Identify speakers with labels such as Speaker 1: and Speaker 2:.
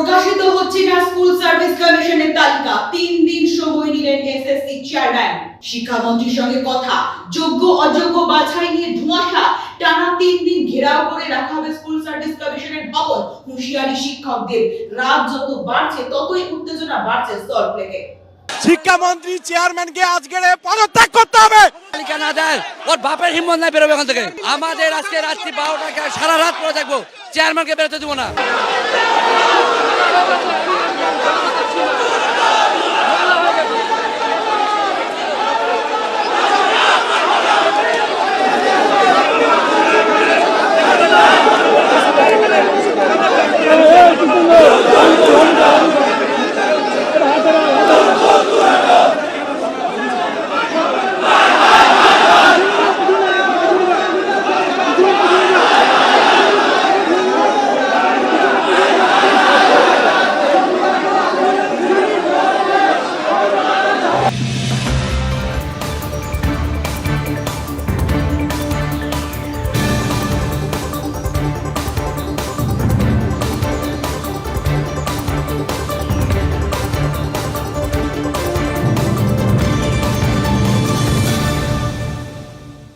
Speaker 1: প্রকাশিত হচ্ছে না স্কুল সার্ভিস কমিশনের তালিকা। তিন দিন সময় নিলেন এসএসসি চেয়ারম্যান শিক্ষামন্ত্রীর সঙ্গে কথা। যোগ্য অযোগ্য বাছাই নিয়ে ধোঁয়াশা। টানা তিন দিন ঘেরাও করে রাখা হবে স্কুল সার্ভিস কমিশনের ভবন। হুঁশিয়ারি শিক্ষকদের। রাত যত বাড়ছে ততই উত্তেজনা বাড়ছে স্তর প্লেগে
Speaker 2: শিক্ষামন্ত্রী চেয়ারম্যানকে আজকে পদত্যাগ করতে হবে।
Speaker 3: তালিকা না দেয় ওর বাপের হিম্মত নাই বেরোবে এখান থেকে। আমাদের আজকে রাত্রি বারোটাকে সারা রাত পরে থাকব। চেয়ারম্যানকে বেরোতে দেবো না।